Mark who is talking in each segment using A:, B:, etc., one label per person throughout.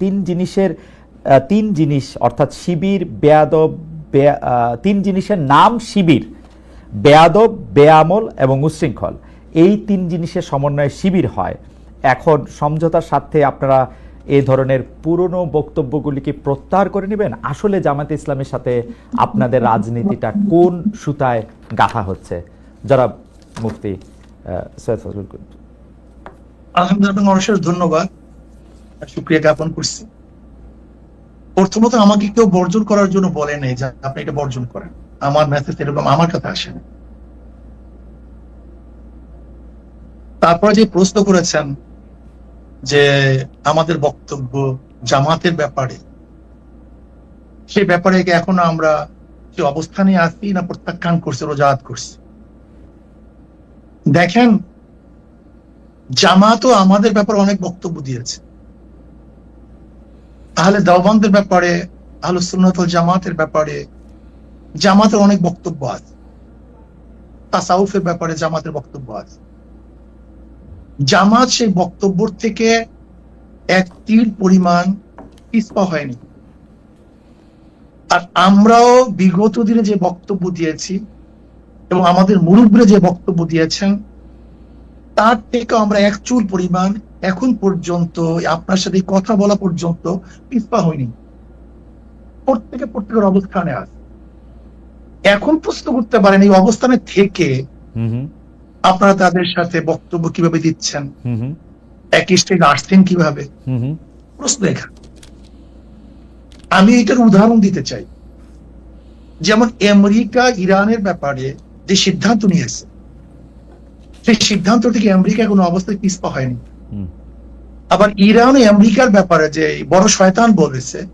A: তিন জিনিসের তিন জিনিস, অর্থাৎ শিবির, বেয়াদব তিন জিনিসের নাম শিবির, বেয়াদব, বেয়ামল এবং উচ্ছৃঙ্খল এই তিন জিনিসের সমন্বয়ে শিবির হয়। এখন সমঝোতার স্বার্থে আপনারা এই ধরনের পুরনো বক্তব্যগুলিকে প্রত্যাহার করে নেবেন। আসলে জামাতে ইসলামের সাথে আপনাদের রাজনীতিটা কোন সুতায় গাঁথা হচ্ছে? যারা মুফতি সৈয়দ ফজলুল
B: আলহামদুলিল্লাহ ধন্যবাদ। শুক্রিয়া জ্ঞাপন করছি। প্রথমত আমাকে কেউ বর্জন করার জন্য বলে নেই যে আপনি এটা বর্জন করেন। আমার মেসেজ এরকম আমার কাছে আসে না। তারপরে যে প্রশ্ন করেছেন যে আমাদের বক্তব্য জামাতের ব্যাপারে সে ব্যাপারে এখনও আমরা যে অবস্থানে আসি না প্রত্যাখ্যান করছি রোজাত করছি? দেখেন, জামাতও আমাদের ব্যাপারে অনেক বক্তব্য দিয়েছে। তাহলে দেওবন্দের ব্যাপারে, আহলে সুন্নাতুল জামাতের ব্যাপারে, জামাতের অনেক বক্তব্য আছে। তাসাউফের ব্যাপারে জামাতের বক্তব্য আছে। জামাত সেই বক্তব্য থেকে এক তীর পরিমাণ পিছপা হয়নি। আর আমরাও বিগত দিনে যে বক্তব্য দিয়েছি এবং আমাদের মুরব্বীরা যে বক্তব্য দিয়েছেন, তার থেকে আমরা এক চুল পরিমাণ এখন পর্যন্ত আপনার সাথে কথা বলা পর্যন্ত পিস্পা হয়নি। প্রত্যেকে প্রত্যেকের অবস্থানে আছে। এখন প্রশ্ন করতে পারেন এই অবস্থানে থেকে আপনারা তাদের সাথে বক্তব্য কীভাবে দিচ্ছেন? একই স্টেজ আসছেন কীভাবে? প্রশ্ন এখানে। আমি এটার উদাহরণ দিতে চাই। যেমন আমেরিকা ইরানের ব্যাপারে যে সিদ্ধান্ত নিয়েছে সেই সিদ্ধান্ত থেকে আমেরিকা কোনো অবস্থায় পিছপা হয়নি। আবার ইরান ও আমেরিকার ব্যাপারে যে বড় শয়তান বলেছে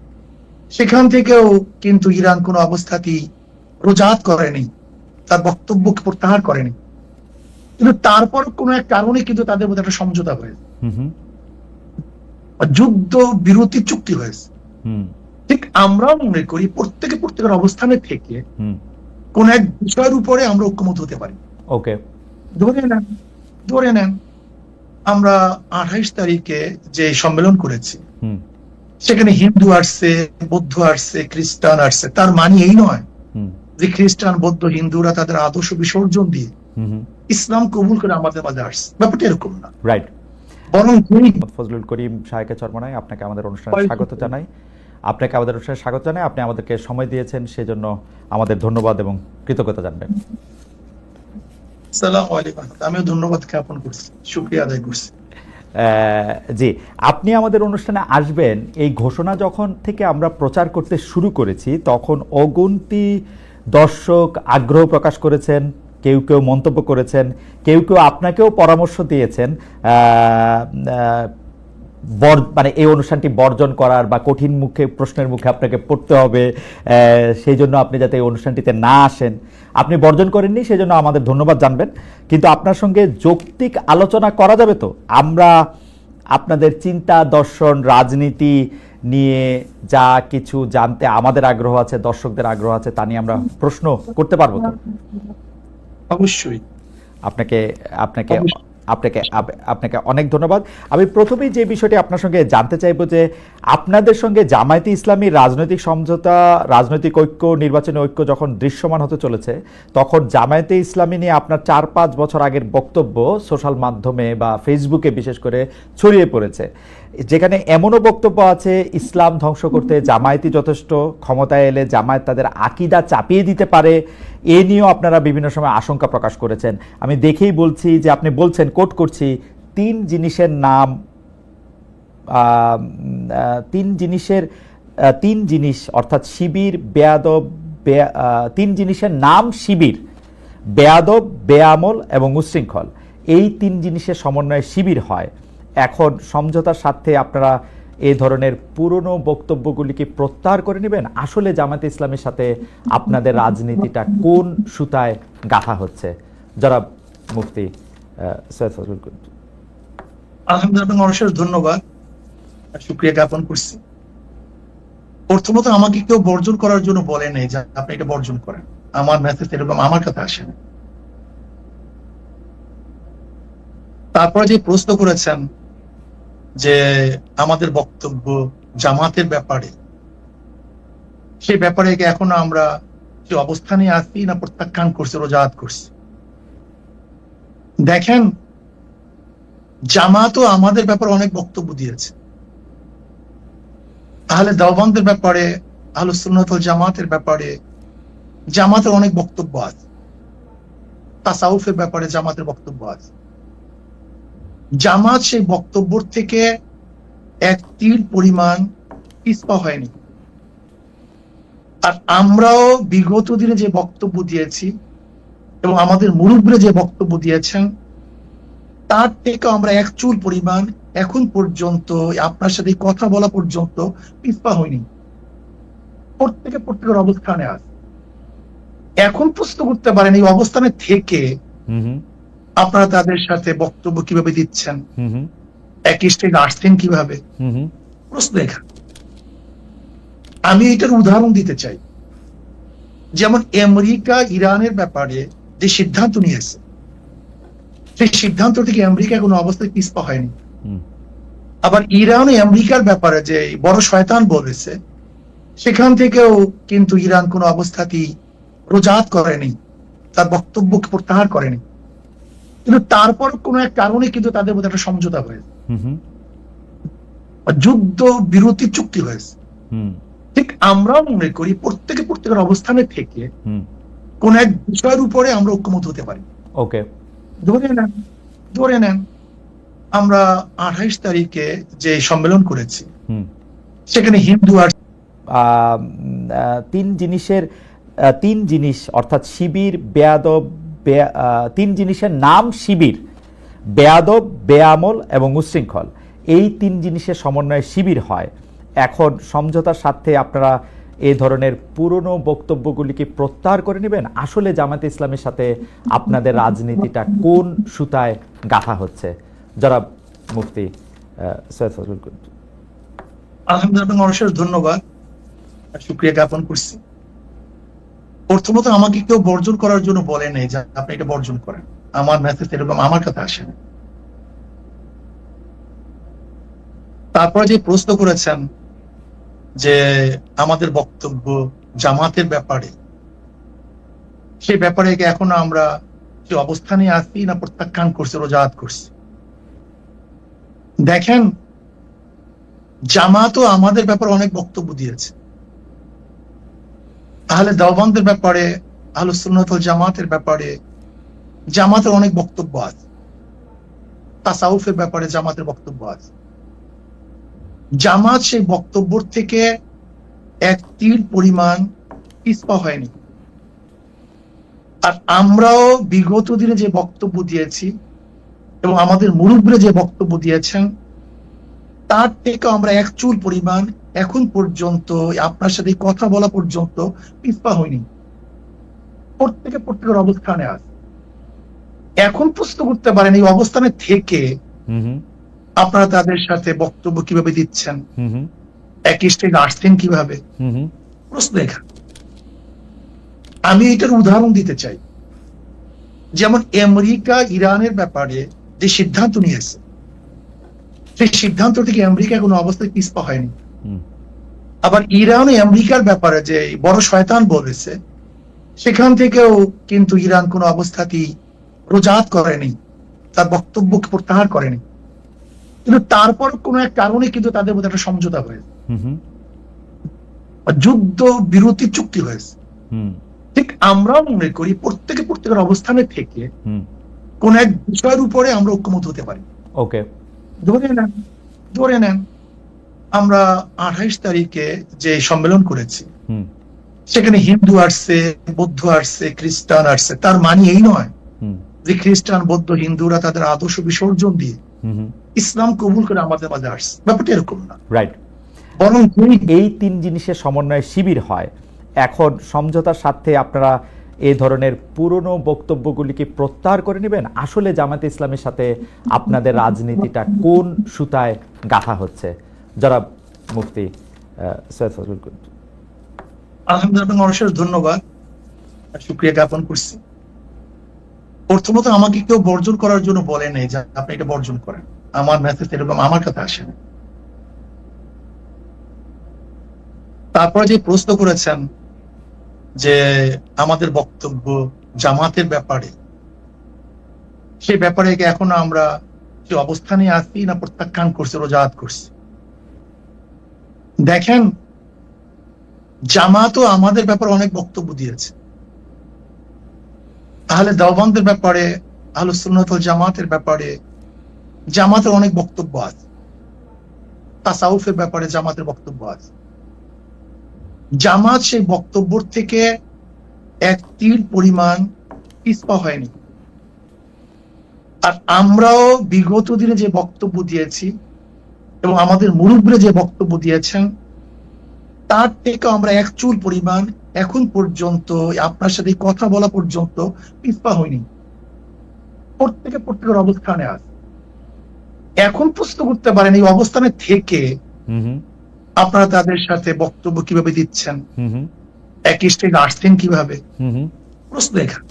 B: সেখান থেকেও কিন্তু ইরান কোনো অবস্থাতেই রোজাত করেনি তার বক্তব্যকে প্রত্যাহার করেনি। কিন্তু তারপর কোনো এক কারণে কিন্তু তাদের মধ্যে একটা সমঝোতা হয়েছে। যুদ্ধ বিরতি চুক্তি হয়েছে। ঠিক আমরাও মনে করি প্রত্যেকে প্রত্যেকের অবস্থানে থেকে কোন এক বিষয়ের উপরে আমরা ঐক্যমত হতে পারি।
A: ওকে।
B: ধরে নেন ধরে নেন আমরা আঠাইশ তারিখে যে সম্মেলন করেছি সেখানে হিন্দু আসছে বৌদ্ধ আসছে খ্রিস্টান আসছে। তার মানে এই নয় যে খ্রিস্টান বৌদ্ধ হিন্দুরা তাদের আদর্শ বিসর্জন দিয়ে ইসলাম কবুল করে আমাদের মাঝে আসছে। ব্যাপারটা এরকম না।
A: রাইট
B: বরং
A: ফজলুল করিম সাহেকে চরমনাই আপনাকে আমাদের অনুষ্ঠানে স্বাগত জানাই। আপনাকে আমাদের অনুষ্ঠানে স্বাগত জানাই। আপনি আমাদেরকে সময় দিয়েছেন সেজন্য আমাদের ধন্যবাদ এবং কৃতজ্ঞতা জানবেন।
B: সালাম আলাইকুম। আমিও ধন্যবাদ জ্ঞাপন করছি, শুক্রিয়া আদায় করছি।
A: জি, আপনি আমাদের অনুষ্ঠানে আসবেন। এই ঘোষণা যখন থেকে আমরা প্রচার করতে শুরু করেছি, তখন অগুন্তি দর্শক আগ্রহ প্রকাশ করেছেন, কেউ কেউ মন্তব্য করেছেন, কেউ কেউ আপনাকেও পরামর্শ দিয়েছেন। বর মানে এই অনুষ্ঠানটি বর্জন করার বা কঠিন মুখে প্রশ্নের মুখে আপনাকে পড়তে হবে সেই জন্য আপনি যাতে এই অনুষ্ঠানটিতে না আসেন। আপনি বর্জন করেননি সেই জন্য আমাদের ধন্যবাদ জানবেন। কিন্তু আপনার সঙ্গে যৌক্তিক আলোচনা করা যাবে তো? আমরা আপনাদের চিন্তা দর্শন রাজনীতি নিয়ে যা কিছু জানতে আমাদের আগ্রহ আছে দর্শকদের আগ্রহ আছে তা নিয়ে আমরা প্রশ্ন করতে পারব তো?
B: অবশ্যই।
A: আপনাকে আপনাকে। আপনাকে আপনাকে অনেক ধন্যবাদ। আমি প্রথমেই যে বিষয়টি আপনার সঙ্গে জানতে চাইব যে আপনাদের সঙ্গে জামায়াতে ইসলামী রাজনৈতিক সমঝোতা, রাজনৈতিক ঐক্য, নির্বাচনী ঐক্য যখন দৃশ্যমান হতে চলেছে, তখন জামায়াতে ইসলামী নিয়ে আপনার চার পাঁচ বছর আগের বক্তব্য সোশ্যাল মাধ্যমে বা ফেসবুকে বিশেষ করে ছড়িয়ে পড়েছে। যেখানে এমনও বক্তব্য আছে, ইসলাম ধ্বংস করতে জামায়াতি যথেষ্ট, ক্ষমতায় এলে জামায়াত তাদের আকিদা চাপিয়ে দিতে পারে এ নিয়েও আপনারা বিভিন্ন সময় আশঙ্কা প্রকাশ করেছেন। আমি দেখেই বলছি যে আপনি বলছেন, কোট করছি, তিন জিনিসের নাম তিন জিনিসের তিন জিনিস, অর্থাৎ শিবির, বেয়াদব, বেয়া- তিন জিনিসের নাম শিবির, বেয়াদব, বেয়ামল এবং উচ্ছৃঙ্খল এই তিন জিনিসের সমন্বয়ে শিবির হয়। এখন সমঝোতার স্বার্থে আপনারা এই ধরনের পুরনো বক্তব্যগুলিকে প্রত্যাহার করে নেবেন। আসলে জামাতে ইসলামের সাথে আপনাদের রাজনীতিটা কোন সুতায় গাঁথা হচ্ছে? যারা মুফতি
B: ধন্যবাদ। শুক্রিয়া জ্ঞাপন করছি। প্রথমত আমাকে কেউ বর্জন করার জন্য বলে নেই যে আপনি এটা বর্জন করেন। আমার মেসেজ এরকম আমার কাছে আসে না। তারপরে যে প্রশ্ন করেছেন যে আমাদের বক্তব্য জামাতের ব্যাপারে। সে ব্যাপারে এখনও আমরা যে অবস্থানে আছি না প্রত্যাখ্যান করছি রোজাত করছি? দেখেন, জামাতও আমাদের ব্যাপারে অনেক বক্তব্য দিয়েছে। তাহলে দেওবন্দের ব্যাপারে আলোচনাতল জামাতের ব্যাপারে জামাতের অনেক বক্তব্য আছে। তাসাউফের ব্যাপারে জামাতের বক্তব্য আছে। জামাত সেই বক্তব্য থেকে এক তীর পরিমাণ পিছপা হয়নি। আর আমরাও বিগত দিনে যে বক্তব্য দিয়েছি এবং আমাদের মুরব্বীরা যে বক্তব্য দিয়েছেন, তার থেকে আমরা এক চুল পরিমাণ এখন পর্যন্ত, আপনার সাথে কথা বলা পর্যন্ত পিছপা হয়নি। প্রত্যেকে প্রত্যেকের অবস্থানে আছে। এখন প্রশ্ন করতে পারেন এই অবস্থানে থেকে আপনারা তাদের সাথে বক্তব্য কীভাবে দিচ্ছেন? একই স্টেজে আসছেন কীভাবে? প্রশ্ন এখানে। আমি এটার উদাহরণ দিতে চাই। যেমন আমেরিকা ইরানের ব্যাপারে যে সিদ্ধান্ত নিয়েছে সেই সিদ্ধান্ত থেকে আমেরিকা কোনো অবস্থায় পিছপা হয়নি। আবার ইরান আমেরিকার ব্যাপারে যে বড় শয়তান বলেছে সেখান থেকেও কিন্তু ইরান কোনো অবস্থাতেই রোজাত করেনি তার বক্তব্য প্রত্যাহার করেনি। কিন্তু তারপর কোনো এক কারণে কিন্তু তাদের মধ্যে একটা সমঝোতা হয়েছে যুদ্ধ বিরতি চুক্তি হয়েছে ঠিক আমরাও মনে করি প্রত্যেকে প্রত্যেকের অবস্থানে থেকে কোন এক বিষয়ের উপরে আমরা ঐক্যমত হতে পারি।
A: ওকে।
B: ধরে নেন ধরে নেন আমরা আঠাইশ তারিখে যে সম্মেলন করেছি
A: হুম।
B: সেখানে হিন্দু আর
A: তিন জিনিসের তিন জিনিস অর্থাৎ শিবির বেয়াদব তিন জিনিসের নাম শিবির, বেয়াদব, বেয়ামল এবং উচ্ছৃঙ্খল এই তিন জিনিসের সমন্বয়ে শিবির হয়। এখন সমঝোতার স্বার্থে আপনারা এই ধরনের পুরনো বক্তব্যগুলিকে প্রত্যাহার করে নেবেন। আসলে জামাতে ইসলামের সাথে আপনাদের রাজনীতিটা কোন সুতায় গাঁথা হচ্ছে? যারা মুফতি সৈয়দ
B: আলহামদুলিল্লাহ মানুষের ধন্যবাদ। শুক্রিয়া জ্ঞাপন করছি। প্রথমত আমাকে কেউ বর্জন করার জন্য বলে নেই যে আপনি এটা বর্জন করেন। আমার মেসেজ এরকম আমার কাছে আসে। তারপরে যে প্রশ্ন করেছেন যে আমাদের বক্তব্য জামাতের ব্যাপারে, সে ব্যাপারে এখনও আমরা যে অবস্থানে আছি না প্রত্যাখ্যান করছি রোজাত করছি? দেখেন, জামাতও আমাদের ব্যাপারে অনেক বক্তব্য দিয়েছে। তাহলে দেওবন্দের ব্যাপারে আলোচনাতল জামাতের ব্যাপারে, জামাতের অনেক বক্তব্য আছে। তাসাউফের ব্যাপারে জামাতের বক্তব্য আছে। জামাত সেই বক্তব্য থেকে এক তীর পরিমাণ পিছপা হয়নি। আর আমরাও বিগত দিনে যে বক্তব্য দিয়েছি এবং আমাদের মুরব্বীরা যে বক্তব্য দিয়েছেন তার থেকে আমরা এক চুল পরিমাণ এখন পর্যন্ত আপনার সাথে কথা বলা পর্যন্ত পিছপা হয়নি। প্রত্যেকে প্রত্যেকের অবস্থানে আছে। এখন প্রশ্ন করতে পারেন এই অবস্থানে থেকে আপনারা তাদের সাথে বক্তব্য কীভাবে দিচ্ছেন? একই স্টেজে আসছেন কীভাবে? প্রশ্ন এখানে আমি এটার উদাহরণ দিতে চাই। যেমন আমেরিকা ইরানের ব্যাপারে যে সিদ্ধান্ত নিয়েছে সেই সিদ্ধান্ত থেকে আমেরিকা কোনো অবস্থায় পিছপা হয়নি। আবার ইরান আমেরিকার ব্যাপারে যে বড় শয়তান বলেছে সেখান থেকেও কিন্তু ইরান কোনো অবস্থাতেই রোজাত করেনি তার বক্তব্য প্রত্যাহার করেনি। কিন্তু তারপর কোনো এক কারণে কিন্তু তাদের মধ্যে একটা সমঝোতা হয়েছে। যুদ্ধ বিরতি চুক্তি হয়েছে।
A: হুম।
B: ঠিক আমরাও মনে করি প্রত্যেকে প্রত্যেকের অবস্থানে থেকে
A: হুম।
B: কোন এক বিষয়ের উপরে আমরা ঐক্যমত হতে পারি।
A: ওকে।
B: ধরে নেন ধরে নেন আমরা আঠাইশ তারিখে যে সম্মেলন করেছি সেখানে হিন্দু আসছে বৌদ্ধ আসছে খ্রিস্টান আসছে তার মানে এই নয় যে খ্রিস্টান বৌদ্ধ হিন্দুরা তাদের আদর্শ বিসর্জন দিয়ে ইসলাম কবুল করে আমাদের মাঝে আসছে। ব্যাপারটা এরকম না।
A: রাইট
B: বরং
A: এই তিন জিনিসের সমন্বয়ে শিবির হয়। এখন সমঝোতার স্বার্থে আপনারা এই ধরনের পুরনো বক্তব্যগুলিকে প্রত্যাহার করে নেবেন। আসলে জামাতে ইসলামের সাথে আপনাদের রাজনীতিটা কোন সুতায় গাঁথা হচ্ছে? যারা মুফতি
B: ধন্যবাদ। শুক্রিয়া জ্ঞাপন করছি। প্রথমত আমাকে কেউ বর্জন করার জন্য বলে নেই যে আপনি এটা বর্জন করেন। আমার মেসেজ এরকম আমার কাছে আসে না। তারপরে যে প্রশ্ন করেছেন যে আমাদের বক্তব্য জামাতের ব্যাপারে। সে ব্যাপারে এখনও আমরা যে অবস্থানে আছি না প্রত্যাখ্যান করছি রোজাত করছি? দেখেন, জামাতও আমাদের ব্যাপারে অনেক বক্তব্য দিয়েছে। তাহলে দেওবন্দের ব্যাপারে আহলে সুন্নাত জামাতের ব্যাপারে জামাতের অনেক বক্তব্য আছে। তাসাউফের ব্যাপারে জামাতের বক্তব্য আছে। জামাত সেই বক্তব্য থেকে এক তীর পরিমাণ পিছপা হয়নি। আর আমরাও বিগত দিনে যে বক্তব্য দিয়েছি এবং আমাদের মুরব্বীরা যে বক্তব্য দিয়েছেন, তার থেকে আমরা এক চুল পরিমাণ এখন পর্যন্ত, আপনার সাথে কথা বলা পর্যন্ত পিছপা হয়নি। প্রত্যেকে প্রত্যেকের অবস্থানে আছে। এখন প্রশ্ন করতে পারেন এই অবস্থানে থেকে আপনারা তাদের সাথে বক্তব্য কীভাবে দিচ্ছেন? একই স্টেজে আসছেন কীভাবে? প্রশ্ন এখানে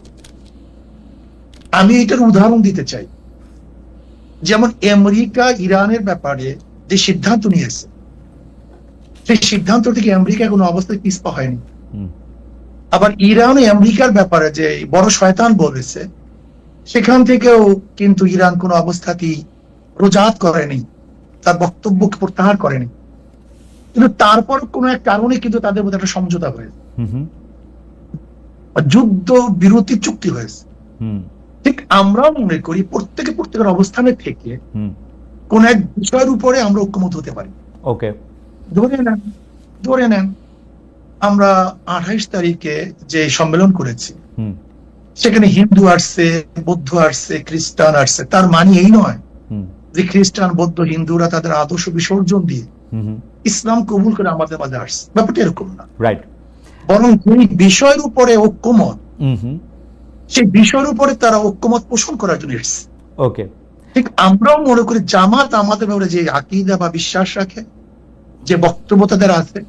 B: আমি এটার উদাহরণ দিতে চাই। যেমন আমেরিকা ইরানের ব্যাপারে যে সিদ্ধান্ত নিয়েছে সেই সিদ্ধান্ত থেকে আমেরিকা কোনো অবস্থায় পিছপা হয়নি। আবার ইরান আমেরিকার ব্যাপারে যে বড় শয়তান বলেছে সেখান থেকেও কিন্তু ইরান কোনো অবস্থাতেই রোজাত করেনি তার বক্তব্য প্রত্যাহার করেনি। কিন্তু তারপর কোনো এক কারণে কিন্তু তাদের মধ্যে একটা সমঝোতা হয়েছে যুদ্ধ বিরতি চুক্তি হয়েছে ঠিক আমরাও মনে করি প্রত্যেকে প্রত্যেকের অবস্থানে থেকে কোন এক বিষয়ের উপরে আমরা ঐক্যমত হতে পারি।
A: ওকে।
B: ধরে নেন ধরে নেন আমরা আঠাইশ তারিখে যে সম্মেলন করেছি
A: হুম।
B: সেখানে হিন্দু আসছে বৌদ্ধ আসছে খ্রিস্টান আসছে তার মানে এই নয়
A: হুম।
B: যে খ্রিস্টান বৌদ্ধ হিন্দুরা তাদের আদর্শ বিসর্জন দিয়ে ইসলাম কবুল করে আমাদের মাঝে আসছে। ব্যাপারটা এরকম না।
A: রাইট
B: বরং যেই বিষয়ের উপরে ঐক্যমত সেই বিষয়ের উপরে তারা ঐক্যমত পোষণ করার জন্য এসছে।
A: ওকে
B: ঠিক আমরাও মনে করি জামাত আমাদের ব্যাপারে যে আকিদা বা বিশ্বাস রাখে যে বক্তব্য তাদের আছে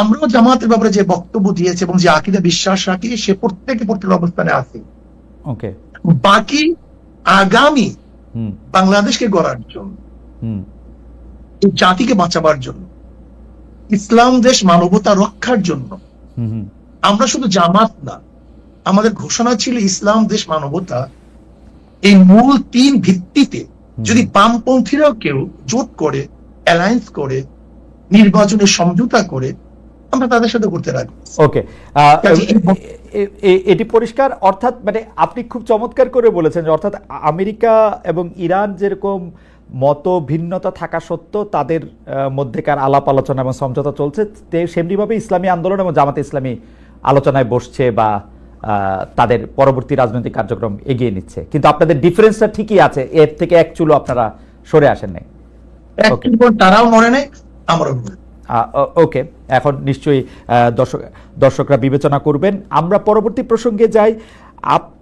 B: আমরাও জামাতের ব্যাপারে যে বক্তব্য দিয়েছে এবং যে আকিদা বিশ্বাস রাখি সে প্রত্যেকে প্রত্যেক অবস্থানে আছে।
A: ওকে
B: বাকি আগামী বাংলাদেশকে গড়ার জন্য। এই জাতিকে বাঁচাবার জন্য ইসলাম দেশ মানবতা রক্ষার জন্য। আমরা শুধু জামাত না আমাদের ঘোষণা ছিল ইসলাম দেশ মানবতা এই মূল তিন ভিত্তিতে যদি বামপন্থীরাও কেউ জোট করে অ্যালায়েন্স করে নির্বাচনের সমঝোতা করে আমরা তাদের সাথে করতে রাখব
A: ওকে এটি পরিষ্কার অর্থাৎ মানে আপনি খুব চমৎকার করে বলেছেন যে অর্থাৎ আমেরিকা এবং ইরান যেরকম মত ভিন্নতা থাকা সত্ত্বেও তাদের মধ্যেকার আলাপ আলোচনা এবং সমঝোতা চলছে। সেমনিভাবে ইসলামী আন্দোলন এবং জামাতে ইসলামী আলোচনায় বসছে বা তাদের পরবর্তী রাজনৈতিক কার্যক্রম এগিয়ে নিচ্ছে। কিন্তু আপনাদের ডিফারেন্সটা ঠিকই আছে। এর থেকে এক চুলো আপনারা সরে আসেন নাই।
B: তারাও মনে নেই আমরাও
A: ওকে। এখন নিশ্চয়ই দর্শক দর্শকরা বিবেচনা করবেন। আমরা পরবর্তী প্রসঙ্গে যাই। আপ-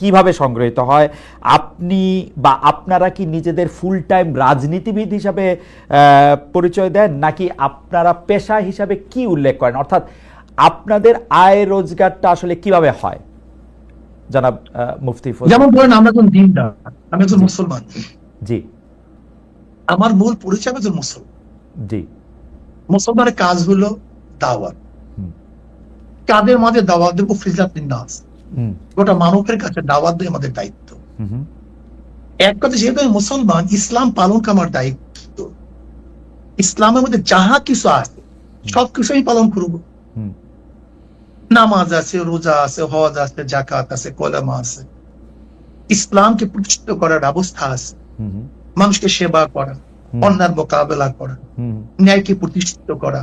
A: কীভাবে সংগৃহীত হয়? আপনি বা আপনারা কি নিজেদের ফুল টাইম রাজনীতিবিদ হিসাবে পরিচয় দেন? নাকি আপনারা পেশা হিসাবে কি উল্লেখ করেন? অর্থাৎ আপনাদের আয় রোজগারটা আসলে কীভাবে হয়? জনাব মুফতি।
B: যেমন ধরেন আমরা একজন দিনদার আমি একজন মুসলমান।
A: জি।
B: আমার মূল পরিচয় আমি একজন মুসলমান।
A: জি।
B: মুসলমানের কাজ হলো দাওয়াত। কাদের মাঝে দাওয়াত দেবো? ফিজাত নাস গোটা মানবের কাছে দাওয়াত দেয় আমাদের দায়িত্ব। এক কথা যেহেতু আমি মুসলমান ইসলাম পালন আমার দায়িত্ব। ইসলামের মধ্যে যাহা কিছু আছে সব কিছু আমি পালন করব। নামাজ আছে রোজা আছে হজ আছে জাকাত আছে কলামা আছে। ইসলামকে প্রতিষ্ঠিত করার ব্যবস্থা আছে। মানুষকে সেবা করা অন্যার মোকাবেলা করা ন্যায়কে প্রতিষ্ঠিত করা।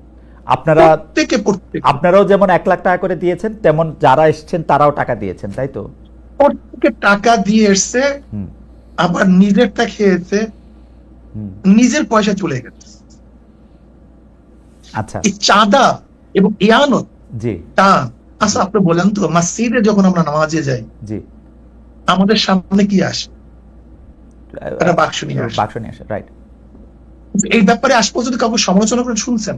A: আপনারা আপনারাও যেমন এক লাখ টাকা করে দিয়েছেন তেমন যারা এসছেন তারাও টাকা দিয়েছেন তাই তো?
B: প্রত্যেকে টাকা দিয়ে এসছে আবার নিজেরটা খেয়েছে নিজের পয়সা চলে গেছে।
A: আচ্ছা।
B: এই চাঁদা এবং ইয়ানত
A: জি।
B: টান আচ্ছা আপনি বলেন তো মসজিদে যখন আমরা নামাজে যাই
A: জি।
B: আমাদের সামনে কি আসে? একটা বাক্স নিয়ে আসে।
A: বাক্স নিয়ে আসে রাইট
B: এই ব্যাপারে আজ পর্যন্ত কাউকে সমালোচনা করে শুনছেন?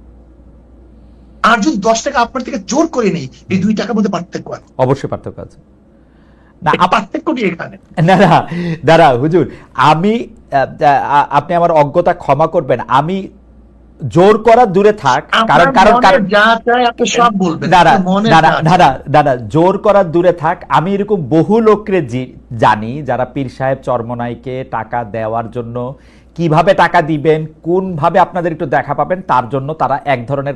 B: আর যদি দশ টাকা আপনার থেকে জোর করে নেই এই দুই টাকার মধ্যে পার্থক্য আছে।
A: অবশ্যই পার্থক্য আছে। না
B: পার্থক্যটি এখানে?
A: না না দাঁড়া হুজুর আমি আপনি আমার অজ্ঞতা ক্ষমা করবেন। আমি জোর করা দূরে থাক কারণ কারণ
B: যা চায় আপনি সব বলবেন
A: দাঁড়া জোর করার দূরে থাক। আমি এরকম বহু লোকরে জি- জানি যারা পীর সাহেব চরমনাইকে টাকা দেওয়ার জন্য কীভাবে টাকা দিবেন কোন ভাবে আপনাদের একটু দেখা পাবেন তার জন্য তারা এক ধরনের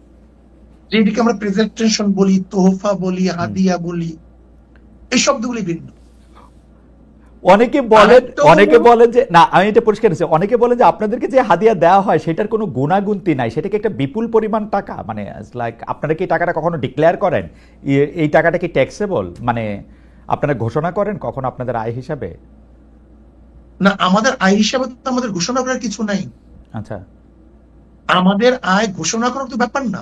A: হুম
B: আমরা প্রেজেন্টেশন বলি তোহফা বলি হাদিয়া বলি এই শব্দগুলি ভিন্ন।
A: অনেকে বলেন অনেকে বলেন যে না আমি এটা পরিষ্কার হচ্ছে অনেকে বলেন যে আপনাদেরকে যে হাদিয়া দেওয়া হয় সেটার কোনো গুণাগুন্তি নাই। সেটাকে একটা বিপুল পরিমাণ টাকা মানে লাইক আপনারা কি টাকাটা কখনো ডিক্লেয়ার করেন? এই টাকাটা কি ট্যাক্সেবল মানে আপনারা ঘোষণা করেন কখন আপনাদের আয় হিসাবে?
B: না আমাদের আয় হিসাবে তো আমাদের ঘোষণা করার কিছু নাই।
A: আচ্ছা।
B: আমাদের আয় ঘোষণা করার তো ব্যাপার না।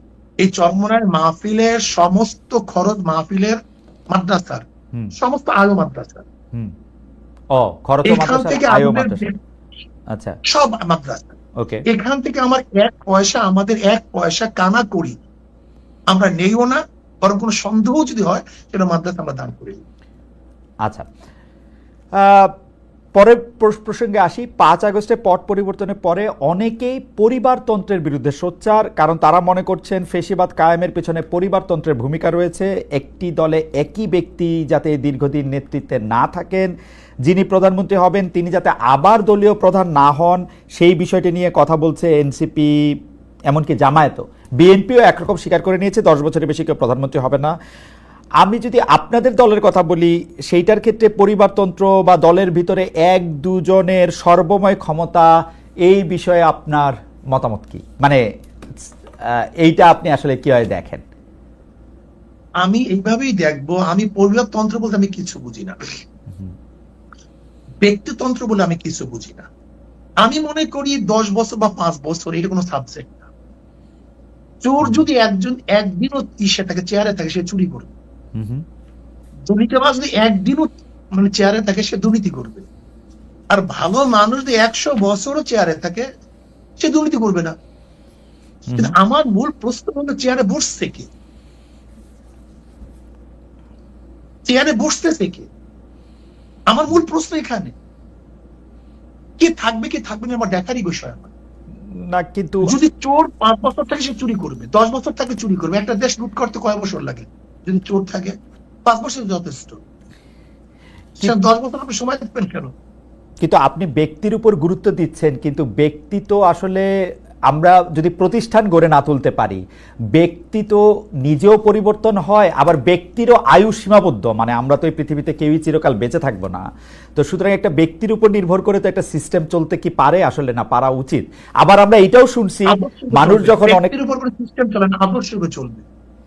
B: এই চরমনায় মাহফিলের সমস্ত খরচ মাহফিলের মাদ্রাসার সমস্ত আয়ো মাদ্রাসার।
A: ও খরচ
B: থেকে
A: আয়ো আচ্ছা।
B: সব মাদ্রাসা।
A: ওকে।
B: এখান থেকে আমার এক পয়সা আমাদের এক পয়সা কানা করি আমরা নেইও না বরং কোনো সন্দেহ যদি হয় সেটা মাদ্রাসা আমরা দান করি।
A: আচ্ছা। আহ, পরের প্রসঙ্গে আসি, পাঁচ আগস্টে পট পরিবর্তনের পরে অনেকেই পরিবারতন্ত্রের বিরুদ্ধে সোচ্চার, কারণ তারা মনে করছেন ফেসিবাদ কায়েমের পেছনে পরিবারতন্ত্রের ভূমিকা রয়েছে। একটি দলে একই ব্যক্তি যাতে দীর্ঘদিন নেতৃত্বে না থাকেন, যিনি প্রধানমন্ত্রী হবেন, তিনি যাতে আবার দলীয় প্রধান না হন, সেই বিষয়টি নিয়ে কথা বলছে এনসিপি, এমনকি জামায়াতও। বিএনপিও একরকম স্বীকার করে নিয়েছে, দশ বছরের বেশি কেউ প্রধানমন্ত্রী হবে না। আমি যদি আপনাদের দলের কথা বলি, সেইটার ক্ষেত্রে পরিবারতন্ত্র বা দলের ভিতরে এক দুজনের সর্বময় ক্ষমতা, এই বিষয়ে আপনার মতামত কি? মানে এইটা আপনি আসলে কীভাবে দেখেন?
B: আমি এইভাবেই দেখব, আমি পরিবারতন্ত্র বলতে আমি কিছু বুঝি না। ব্যক্তিতন্ত্র বলে আমি কিছু বুঝি না। আমি মনে করি দশ বছর বা পাঁচ বছর, এটা কোনো সাবজেক্ট না। চোর যদি একজন, একদিনও ইসে থাকে চেয়ারে থাকে, সে চুরি করবে। দুর্নীতিবাজ যদি একদিনও মানে চেয়ারে থাকে সে দুর্নীতি করবে। আর ভালো মানুষ যদি একশো বছরও চেয়ারে থাকে সে দুর্নীতি করবে না। কিন্তু আমার মূল প্রশ্ন হলো চেয়ারে বসছে কে? চেয়ারে বসতেছে কে? আমার মূল প্রশ্ন এখানে। কে থাকবে কে থাকবে না আমার দেখারই বিষয় আমার।
A: না কিন্তু
B: যদি চোর পাঁচ বছর থাকে সে চুরি করবে। দশ বছর থাকে চুরি করবে। একটা দেশ লুট করতে কয় বছর লাগে? যদি চোর থাকে পাঁচ বছর যথেষ্ট। দশ বছর আপনি সময় দেখবেন কেন?
A: কিন্তু আপনি ব্যক্তির উপর গুরুত্ব দিচ্ছেন কিন্তু ব্যক্তি তো আসলে আমরা যদি প্রতিষ্ঠান গড়ে না তুলতে পারি ব্যক্তি তো নিজেও পরিবর্তন হয় আবার ব্যক্তিরও আয়ু সীমাবদ্ধ মানে আমরা তো এই পৃথিবীতে কেউই চিরকাল বেঁচে থাকব না। তো সুতরাং একটা ব্যক্তির উপর নির্ভর করে তো একটা সিস্টেম চলতে কি পারে আসলে না পারা উচিত? আবার আমরা এটাও শুনছি মানুষ যখন অনেক
B: উপর সিস্টেম চলে না আদর্শকে চলবে।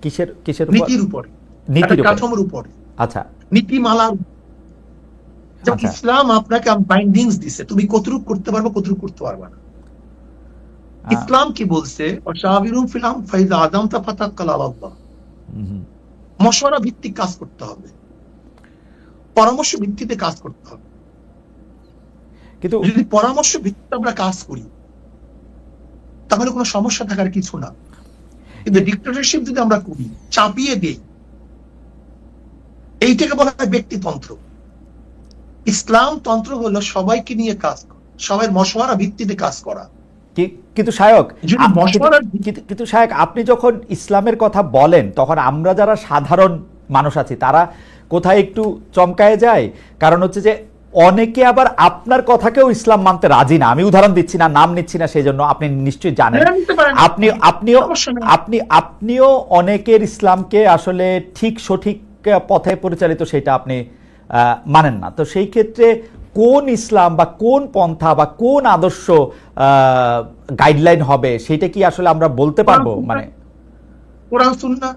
A: কিসের কিসের
B: নীতির উপরে।
A: নীতির
B: কাঠামোর উপরে।
A: আচ্ছা।
B: নীতিমালার যেমন
A: আচ্ছা।
B: ইসলাম আপনাকে বাইন্ডিংস দিছে। তুমি কতটুক করতে পারবে কতটুক করতে পারবে না। ইসলাম কি বলছে? অশাবিরুম ফিলাম ফাইজা আদম তা ফাতাক্কাল আলাল্লাহ। মশওয়ারা ভিত্তিক কাজ করতে হবে। পরামর্শ ভিত্তিতে কাজ করতে হবে।
A: কিন্তু
B: যদি পরামর্শ ভিত্তিতে আমরা কাজ করি তাহলে কোনো সমস্যা থাকার কিছু না। কিন্তু ডিক্টেটরশিপ যদি আমরা করি চাপিয়ে দেই এইটাকে বলা হয় ব্যক্তিতন্ত্র। ইসলাম তন্ত্র হলো সবাইকে নিয়ে কাজ সবাই মশওয়ারা ভিত্তিতে কাজ করা।
A: কিন্তু
B: যদি
A: কিন্তু- কিন্তু আপনি যখন ইসলামের কথা বলেন তখন আমরা যারা সাধারণ মানুষ আছি তারা কোথায় একটু চমকায় যায়? কারণ হচ্ছে যে অনেকে আবার আপনার কথাকেও ইসলাম মানতে রাজি না। আমি উদাহরণ দিচ্ছি না নাম নিচ্ছি না সেই জন্য আপনি নিশ্চয়ই জানেন। আপনি আপনিও আপনি আপনিও অনেকের ইসলামকে আসলে ঠিক সঠিক পথে পরিচালিত সেটা আপনি মানেন না। তো সেই ক্ষেত্রে কোন ইসলাম বা কোন পন্থা বা কোন আদর্শ গাইডলাইন হবে সেটা কি আসলে আমরা বলতে পারব? মানে
B: কোরআন সুন্নাহ।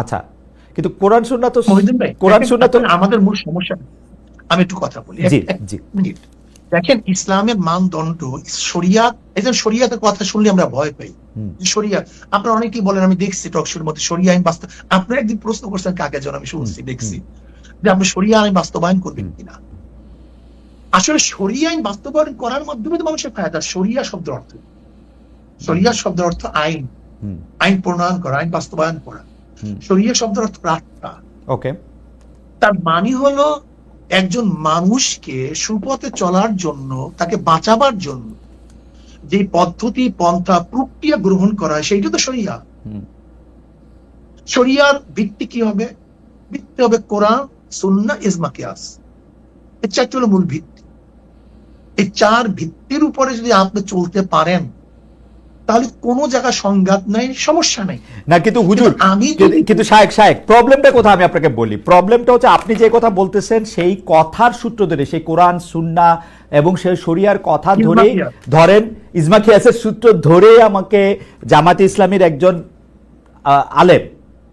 A: আচ্ছা কিন্তু কোরআন সুন্নাহ তো কোরআন সুন্নাহ তো
B: আমাদের মূল সমস্যা আমি একটু কথা বলি। মিনিট। দেখেন ইসলামের মানদণ্ড শরিয়াত যে শরিয়াতের কথা শুনলে আমরা ভয় পাই। শরিয়া আপনারা অনেকেই বলেন আমি দেখছি টকশোর মধ্যে শরিয়া আইন বাস্তব আপনারা একদিন প্রশ্ন করছেন কাকে যেন আমি শুনছি দেখছি। যে আপনি শরিয়া আইন বাস্তবায়ন করবেন কিনা। আসলে শরিয়া আইন বাস্তবায়ন করার মাধ্যমে তো মানুষের ফায়দা। শরিয়া শব্দের অর্থ শরিয়া শব্দের অর্থ আইন। আইন প্রণয়ন করা আইন বাস্তবায়ন করা। শরিয়া শব্দের অর্থ রাস্তা
A: ওকে।
B: তার মানে হলো একজন মানুষকে সুপথে চলার জন্য তাকে বাঁচাবার জন্য যে পদ্ধতি পন্থা প্রক্রিয়া গ্রহণ করা হয় সেইটা তো
A: হুম,
B: শরিয়ার ভিত্তি কি হবে? ভিত্তি হবে কোরআন সুন্না ইজমা কিয়াস। এই চারটি হলো মূল ভিত্তি। এই চার ভিত্তির উপরে যদি আপনি চলতে পারেন তাহলে কোনো জায়গা সংঘাত নাই সমস্যা নাই।
A: না কিন্তু হুজুর
B: আমি
A: কিন্তু- শায়েক শায়েক প্রবলেমটা কোথায় আমি আপনাকে বলি? প্রবলেমটা হচ্ছে আপনি যে কথা বলতেছেন সেই কথার সূত্র ধরে সেই কোরআন সুন্না এবং সেই শরিয়ার কথা ধরে ধরেন ইজমা খিয়াসের সূত্র ধরে আমাকে জামাতে ইসলামের একজন আলেম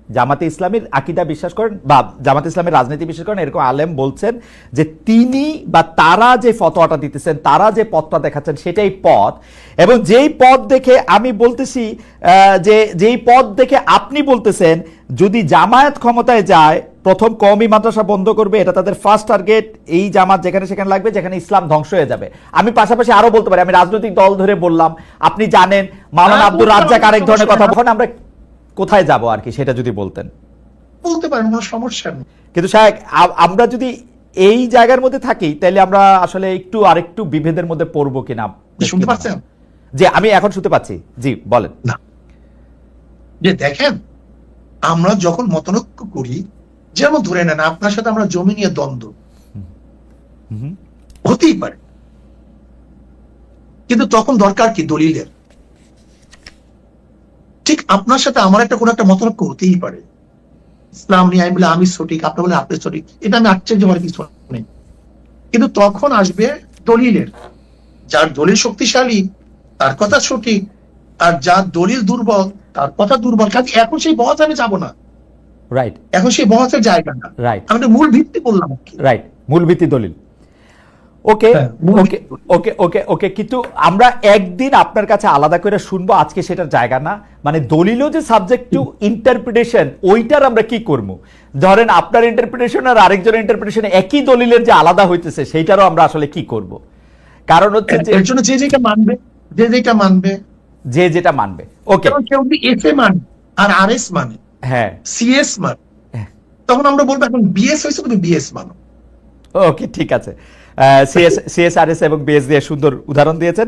A: জামাতে ইসলামের আকিদা বিশ্বাস করেন বা জামাতে ইসলামের রাজনীতি বিশ্বাস করেন এরকম আলেম বলছেন যে তিনি বা তারা যে ফতোয়াটা দিতেছেন তারা যে পথটা দেখাচ্ছেন সেটাই পথ। এবং যেই পথ দেখে আমি বলতেছি যে যেই পথ দেখে আপনি বলতেছেন যদি জামায়াত ক্ষমতায় যায় প্রথম কওমি মাদ্রাসা বন্ধ করবে এটা তাদের ফার্স্ট টার্গেট এই জামাত যেখানে সেখানে লাগবে যেখানে ইসলাম ধ্বংস হয়ে যাবে। আমি পাশাপাশি আরও বলতে পারি আমি রাজনৈতিক দল ধরে বললাম আপনি জানেন মাওলানা
B: হ্যাঁ,
A: আব্দুর রাজ্জাক আরেক ধরনের কথা বলেন আমরা কোথায় যাব আর কি সেটা যদি বলতেন।
B: বলতে পারেন কোনো সমস্যা নেই।
A: কিন্তু সাহেব আমরা যদি এই জায়গার মধ্যে থাকি তাহলে আমরা আসলে একটু আরেকটু বিভেদের মধ্যে পড়ব কিনা?
B: শুনতে পাচ্ছেন?
A: জি আমি এখন শুনতে পাচ্ছি। জি বলেন। না।
B: যে দেখেন আমরা যখন মতনৈক্য করি যেমন ধরে নেন আপনার সাথে আমরা জমি নিয়ে দ্বন্দ্ব। হতেই পারে। কিন্তু তখন দরকার কি? দলিলের। ঠিক আপনার সাথে আমার একটা কোন একটা মতনৈক্য হতেই পারে। ইসলাম নিয়ে আমি বলে আমি সঠিক। আপনি বলে আপনি সঠিক। এটা আমি আশ্চর্য হওয়ার কিছু নেই। কিন্তু তখন আসবে দলিলের। যার দলিল শক্তিশালী তার কথা সঠিক আর যার দলিল দুর্বল তার কথা দুর্বল। কাজে এখন সেই বহস আমি যাব না।
A: রাইট
B: এখন সেই বহসের জায়গা না।
A: রাইট
B: আমি মূল ভিত্তি বললাম
A: রাইট মূল ভিত্তি দলিল। ওকে ওকে ওকে ওকে ওকে কিন্তু আমরা একদিন আপনার কাছে আলাদা করে শুনব আজকে সেটার জায়গা না। মানে দলিলও যে সাবজেক্ট টু ইন্টারপ্রিটেশন ওইটার আমরা কি করব? ধরেন আপনার ইন্টারপ্রিটেশন আর আরেকজনের ইন্টারপ্রিটেশন একই দলিলের যে আলাদা হইতেছে সেইটারও আমরা আসলে কি করব? কারণ হচ্ছে যে
B: এর জন্য যে যেটা মানবে যে যেটা মানবে।
A: যে যেটা মানবে ওকে
B: কেউ যদি এফ এ মানে আর আর এস মানে
A: হ্যাঁ।
B: সিএস মানে
A: হ্যাঁ।
B: তখন আমরা বলব এখন বিএস হয়েছে তুমি বিএস মানো।
A: ওকে ঠিক আছে। সিএসআরএস এবং বিএস দিয়ে সুন্দর উদাহরণ দিয়েছেন।